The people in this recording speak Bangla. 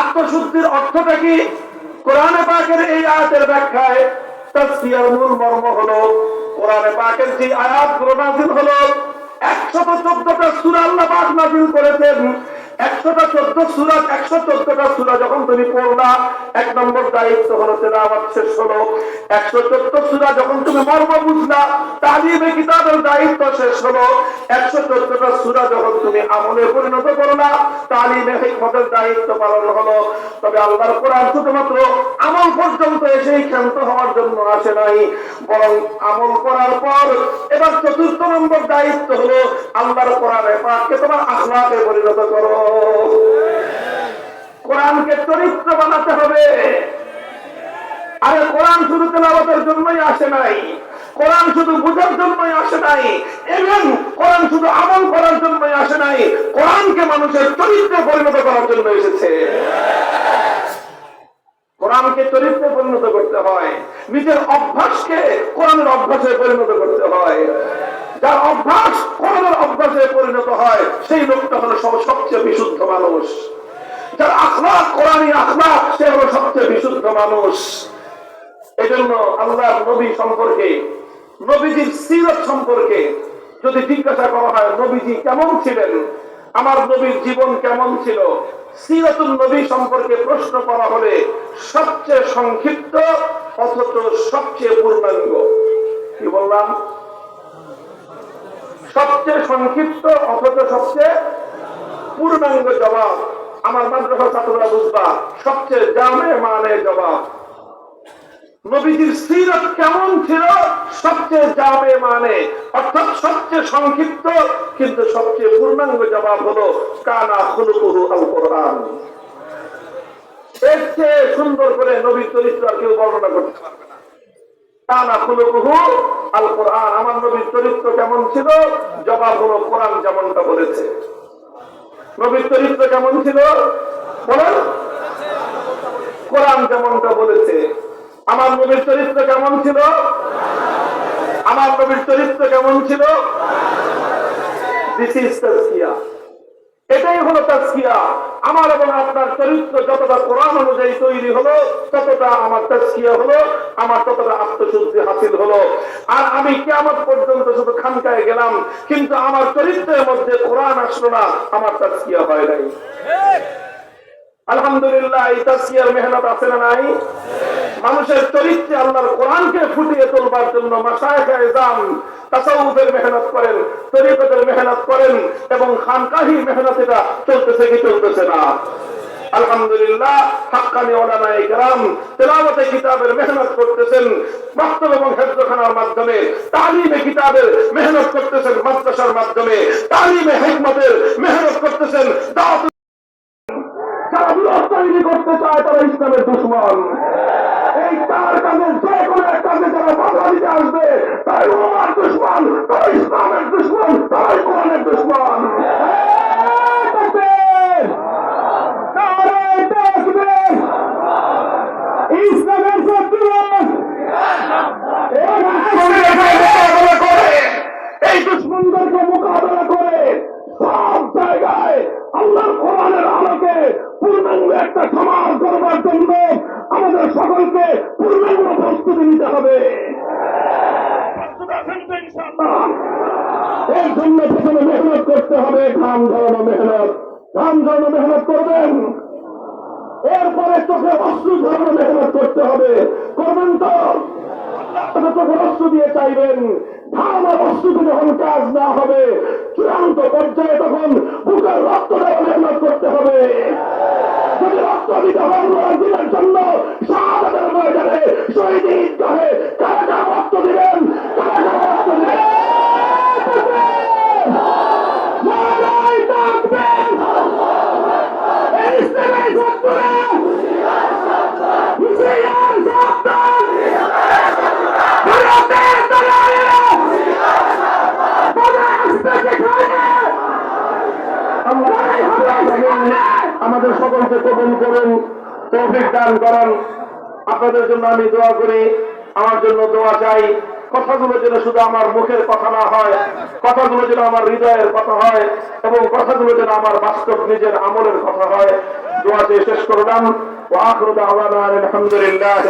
আত্মশুদ্ধির অর্থটা কি? কোরআনে পাকের এই আয়াতের ব্যাখ্যায় তাসকিয়ার মূল মর্ম হলো, কোরআনে পাকের যে আয়াতগুলো নাযিল হলো, একশত চোদ্দটা সূরা আল্লাহ পাক নাযিল করেছেন। একশোটা চোদ্দ সুরা একশো চোদ্দটা সুরা যখন তুমি পড়লা এক নম্বর দায়িত্ব হলো তেলাওয়াত শেষ হলো। একশো চোদ্দ সুরা যখন তুমি মর্ম বুঝলা, তালিমে কিতাবের দায়িত্ব শেষ হলো। একশো চোদ্দটা সুরা যখন তুমি আমলে পরিণত করলা, তালিমে হিকমতের দায়িত্ব পালন হলো। তবে আল্লাহর কোরআন শুধুমাত্র আমল পর্যন্ত এসেই ক্ষান্ত হওয়ার জন্য আসে নাই, বরং আমল করার পর এবার চতুর্থ নম্বর দায়িত্ব হলো, আল্লাহর কোরআনে পাককে তোমার আখলাকে পরিণত করো। কোরআনকে চরিত্র বানাতে হবে। আরে কোরআন শুধু তেলাওয়াতের জন্যই আসে নাই। কোরআন শুধু বুঝার জন্যই আসে নাই। এবং কোরআন শুধু আমল করার জন্যই আসে নাই। কোরআনকে মানুষের চরিত্রে পরিণত করার জন্য এসেছে। কোরআনকে চরিত্রে পরিণত করতে হয়। নিজের অভ্যাসকে কোরআনের অভ্যাসে পরিণত করতে হয়। যার অভ্যাস কোরআনের অভ্যাসে পরিণত হয়, সেই লোকটা হলো সবচেয়ে বিশুদ্ধ মানুষ। কোরআনী সে হলো সবচেয়ে বিশুদ্ধ মানুষ। আল্লাহ নবী সম্পর্কে, নবীজির সিরত সম্পর্কে যদি জিজ্ঞাসা করা হয়, নবীজি কেমন ছিলেন? আমার নবীর জীবন কেমন ছিল? সিরতুল নবী সম্পর্কে প্রশ্ন করা হলে সবচেয়ে সংক্ষিপ্ত, অথচ সবচেয়ে পূর্ণাঙ্গ। কি বললাম? সবচেয়ে সংক্ষিপ্ত, অথচ সবচেয়ে পূর্ণাঙ্গ জবাব। আমার মাদ্রাসা ছাত্ররা বুঝবা, সবচেয়ে জামে মানে জবাব। নবীজির সিরত কেমন ছিল? সবচেয়ে যাবে মানে। অর্থাৎ সবচেয়ে সংক্ষিপ্ত, কিন্তু সবচেয়ে পূর্ণাঙ্গ জবাব হলো, কানা খুলুকুহু আল কোরআন এর সুন্দর করে নবীর চরিত্র কেউ বর্ণনা করতে পারবে না। কানা খুলুকুহু আল কোরআন আমার নবীর চরিত্র কেমন ছিল? জবাব হলো, কোরআন যেমনটা বলেছে। নবীর চরিত্র কেমন ছিল? বলেন। কোরআন যেমনটা বলেছে, আমার নবীর চরিত্র কেমন ছিল? আমার নবীর চরিত্র কেমন ছিল? দিস ইজ এটাই হলো তাজকিয়া। আমার এবং আপনার চরিত্র যতটা কোরআন অনুযায়ী তৈরি হলো ততটা আমার তাজকিয়া হলো আমার ততটা আত্মশুদ্ধি হাসিল হলো। আর আমি কেমন পর্যন্ত শুধু খানকায় গেলাম কিন্তু আমার চরিত্রের মধ্যে কোরআন আসলো না আমার তাজকিয়া হয় নাই। আলহামদুলিল্লাহ এই তাজকিয়ার মেহনত আছে না নাই? মানুষের চরিত্রে আল্লাহর কোরআনকে ফুটিয়ে তোলবার জন্য মাসায়াম তাসাউফের মেহনত করেন, তরিকতের মেহনত করেন এবং খানকাহি মেহনত এটা চলতেছে কি চলতেছে না। আলহামদুলিল্লাহ মেহনত করতেছেন মাধ্যমে করতেছেন মেহনত করতেছেন করতে চায় তারা ইসলামের দুশ্মন এই তার কাজে যে কোনো এক কাজে যারা বাধা দিতে আসবে তাই ওমার দুশ্মন তারা ইসলামের দুশ্মন তারাই কোরআনের দুশ্মন। ইসলামের আলোকে পূর্ণাঙ্গ একটা সমাজ করবার জন্য সকলকে পূর্ণাঙ্গ প্রস্তুতি নিতে হবে। এর জন্য প্রথমে মেহনত করতে হবে। ঘাম ধরানো মেহনত। ঘাম ধরানো মেহনত করবেন। এরপরে চোখে অস্ত্র ধরানো মেহনত করতে হবে। করবেন তো? চোখে অস্ত্র দিয়ে চাইবেন। ধারণা বস্তুতে যখন কাজ না হবে, চূড়ান্ত পর্যায়ে তখন বুকের রক্ত দেওয়া মেহনত করতে হবে। যদি রক্ত দিতে হয় দিনের জন্য শাহাদাতের ময়দানে শহীদ ঈদগাহে কারা কারা রক্ত দিবেন কারা কারা রক্ত দিবেন নারায় তাকবীর! এই ইসলামের শত্রুরা! হুঁশিয়ার সাবধান! ভারতের দালালেরা! তারা আসতে সেখানে! আমরাই হামলা করবেন। আমাদের সকলকে কবল করুন, তৌফিক দান করেন। আপনাদের জন্য আমি দোয়া করি, আমার জন্য দোয়া চাই। কথাগুলো যেন শুধু আমার মুখের কথা না হয়, কথাগুলো যেন আমার হৃদয়ের কথা হয়, এবং কথাগুলো যেন আমার বাস্তব নিজের আমলের কথা হয়। দোয়া চেয়ে শেষ করলাম। আলহামদুলিল্লাহি